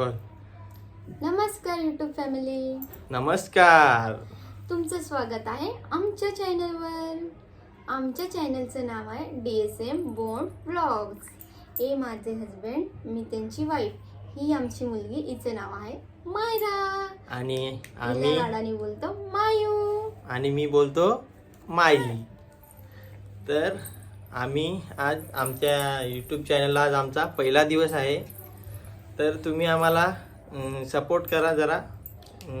नमस्कार YouTube family नमस्कार. तुमचं स्वागत आहे आमच्या चॅनलवर आमच्या चॅनलचं नाव आहे D S M bond blogs हे माझे हजबंड मी त्यांची वाईफ ही आमची मुलगी हिचं नाव आहे मायरा. आणि आम्ही लाडाने बोलतो मायू. आणि मी बोलतो माई तर आम्ही आज आमच्या यूट्यूब चॅनलला आज आमचा पहिला दिवस आहे. तर तुम्ही आम्हाला सपोर्ट करा जरा.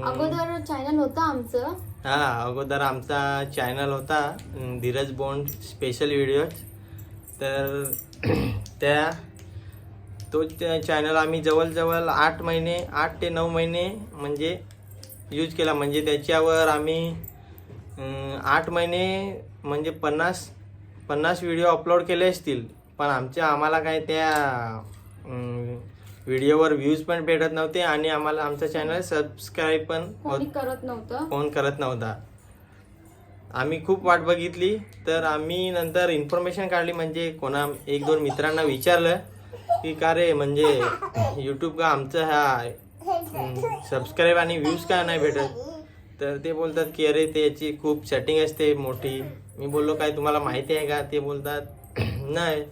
अगोदर चॅनल होतं आमचं. हा अगोदर आमचा चॅनल होता धीरज बोंड स्पेशल व्हिडिओज तर त्या तो चॅनल आम्ही जवळजवळ आठ महिने आठ ते नऊ महिने म्हणजे यूज केला. म्हणजे त्याच्यावर आम्ही आठ महिने म्हणजे पन्नास पन्नास व्हिडिओ अपलोड केले असतील. पण आमच्या आम्हाला काय त्या व्हिडिओवर व्ह्यूज पण भेटत नव्हते आणि आम्हाला आमचं चॅनल सबस्क्राईब पण कोणी करत नव्हतं. फोन करत नव्हता. आम्ही खूप वाट बघितली तर आम्ही नंतर इन्फॉर्मेशन काढली म्हणजे कोणा एक दोन मित्रांना विचारलं की का रे म्हणजे यूट्यूब का आमचं हा सबस्क्राईब आणि व्ह्यूज का नाही भेटत? तर ते बोलतात की अरे त्याची खूप सेटिंग असते मोठी. मी बोललो काय तुम्हाला माहिती आहे का? ते बोलतात नाही.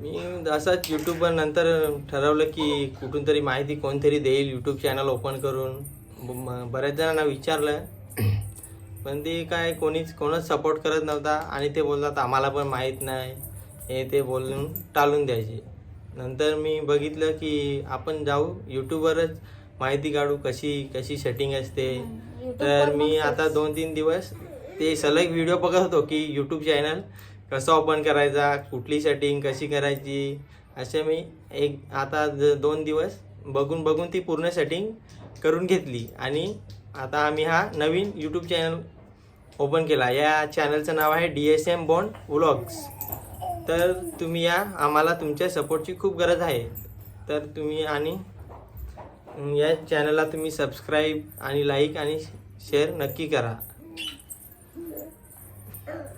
मी असंच यूट्यूबवर नंतर ठरवलं की कुठून तरी माहिती कोणतरी देईल यूट्यूब चॅनल ओपन करून. बऱ्याच जणांना विचारलं. पण ते काय कोणीच कोणच सपोर्ट करत नव्हता आणि ते बोलतात आम्हाला पण माहीत नाही. हे ते बोलून टाळून द्यायचे. नंतर मी बघितलं की आपण जाऊ यूट्यूबवरच माहिती काढू कशी कशी सेटिंग असते. तर मी आता दोन तीन दिवस ते सलग व्हिडिओ बघत होतो की यूट्यूब चॅनल कसं ओपन करायचा कुठली सेटिंग कशी करायची? असे मी एक आता ज- दोन दिवस बघून बघून ती पूर्ण सेटिंग करून घेतली. आणि आता आम्ही हा नवीन यूट्यूब चॅनल ओपन केला. या चॅनलचं नाव आहे D S M bond vlogs तर तुम्ही या आम्हाला तुमच्या सपोर्टची खूप गरज आहे. तर तुम्ही आणि या चॅनलला तुम्ही सबस्क्राईब आणि लाईक आणि शेअर नक्की करा.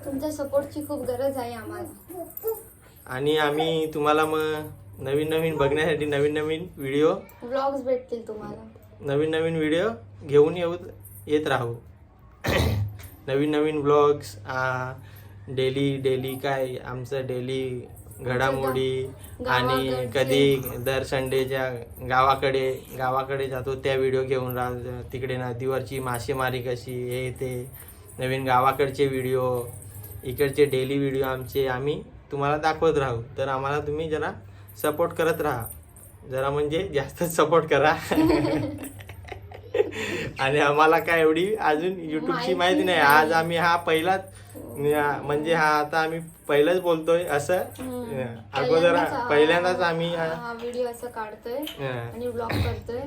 तुमच्या सपोर्टची खूप गरज आहे आम्हाला. आणि आम्ही तुम्हाला मग नवीन नवीन बघण्यासाठी नवीन नवीन व्हिडिओ व्लॉग्स भेटतील तुम्हाला. नवीन नवीन व्हिडिओ घेऊन येऊ येत राहू. नवीन नवीन ब्लॉग्स डेली डेली काय आमचं डेली घडामोडी आणि गावाकडचे. कधी दर संडेच्या गावाकडे गावाकडे जातो त्या व्हिडिओ घेऊन राह तिकडे नदीवरची मासेमारी कशी हे ते. नवीन गावाकडचे व्हिडिओ इकडचे डेली व्हिडिओ आमचे आम्ही तुम्हाला दाखवत राहू तर आम्हाला तुम्ही जरा सपोर्ट करत राहा जरा म्हणजे जास्तच सपोर्ट करा आणि आम्हाला काय एवढी अजून युट्यूबची माहिती नाही. आज आम्ही हा पहिलाच म्हणजे हा आता आम्ही पहिलंच बोलतोय असं. अगोदर पहिल्यांदाच आम्ही हा- व्हिडिओ असं काढतोय. आणि ब्लॉग करतोय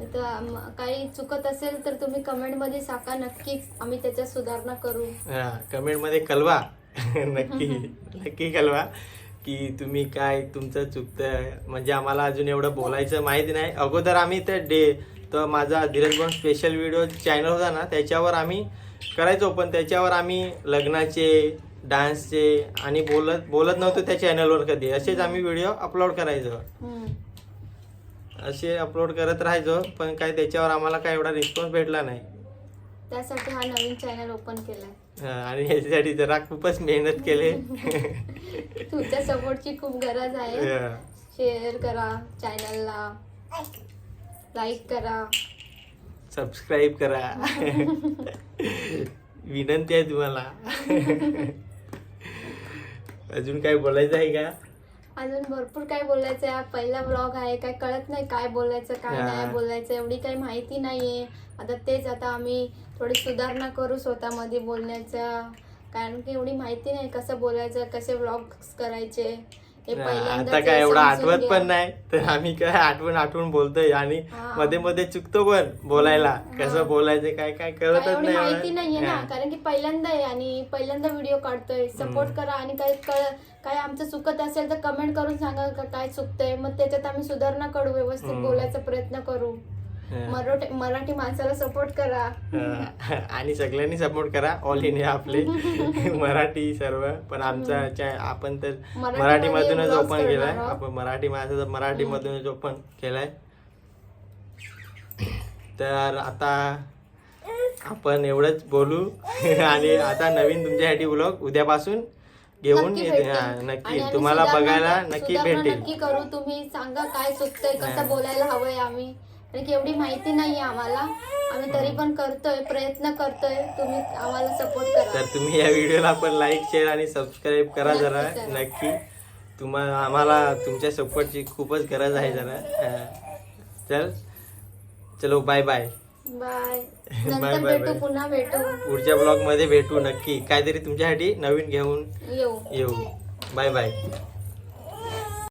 तर काही चुकत असेल तर तुम्ही कमेंटमध्ये सांगा. नक्कीच आम्ही त्याच्यात सुधारणा करू. हा कमेंटमध्ये कळवा. नक्की नक्की कळवा की तुम्ही काय तुमचं चुकतं म्हणजे आम्हाला अजून एवढं बोलायचं माहिती नाही. अगोदर आम्ही तर डे तर माझा Dheeraj bond special video channel होता ना त्याच्यावर आम्ही करायचो. पण त्याच्यावर आम्ही लग्नाचे डान्सचे आणि बोलत बोलत नव्हतो त्या चॅनलवर कधी. असेच आम्ही व्हिडिओ अपलोड करायचो. असे अपलोड करत राहायचो पण काय त्याच्यावर आम्हाला काय एवढा रिस्पॉन्स भेटला नाही. त्यासाठी हा नवीन चॅनल ओपन केलाय. हा, आणि ह्याच्यासाठी जरा खूपच मेहनत केले. तुमच्या सपोर्टची खूप गरज आहे. हा. शेअर करा चॅनलला लाईक करा. सबस्क्राईब करा. विनंती आहे तुम्हाला. अजून काय बोलायचं आहे का? अजून भरपूर काय बोलायचं आहे. पहिला ब्लॉग आहे काय कळत नाही काय बोलायचं काय. नाही बोलायचं एवढी काही माहिती नाहीये. आता तेच आता आम्ही थोडी सुधारणा करू स्वतःमध्ये बोलण्याचं. कारण की एवढी माहिती नाही कसं बोलायचं कसे ब्लॉग्स करायचे. आता काय एवढं आठवत. पण नाही तर आम्ही काय आठवण आठवण बोलतोय आणि. मध्ये मध्ये चुकतो पण बोलायला. कसं बोलायचं काय काय कळतच एवढी माहिती नाही नाहीये ना. कारण की पहिल्यांदा आहे आणि पहिल्यांदा व्हिडिओ काढतोय सपोर्ट करा आणि काय कळ काय आमचं चुकत असेल तर कमेंट करून सांगा काय चुकतंय मग त्याच्यात आम्ही सुधारणा करू व्यवस्थित. बोलायचा प्रयत्न करू. मराठी मराठी माणसाला सपोर्ट करा. आणि सगळ्यांनी सपोर्ट करा. ऑल इंडिया आपले. मराठी सर्व. पण आमचा आपण तर मराठीमधूनच vlogs ओपन केलाय. आपण मराठी माझं मराठीमधूनच ओपन केलाय. तर आता आपण एवढंच बोलू. आणि आता नवीन तुमच्यासाठी ब्लॉग उद्यापासून घेऊन नक्की तुम्हाला बघायला नक्की भेटेल. नक्की करू. तुम्ही सांगा काय चुकतंय हा. कसं बोलायला हवंय आम्ही. कारण की एवढी माहिती नाहीये आम्हाला. आम्ही तरी पण करतोय प्रयत्न करतोय. तुम्ही आम्हाला सपोर्ट करा. तर तुम्ही या व्हिडिओला पण लाईक शेअर आणि सबस्क्राईब करा जरा. नक्की. तुम्हाला आम्हाला तुमच्या सपोर्टची खूपच गरज आहे जरा. चल. चलो बाय बाय बाय नंतर bye, भेटू. पुन्हा भेटू. पुढच्या ब्लॉगमध्ये भेटू नक्की. काहीतरी तुमच्यासाठी नवीन घेऊन येऊ. येऊ. Bye bye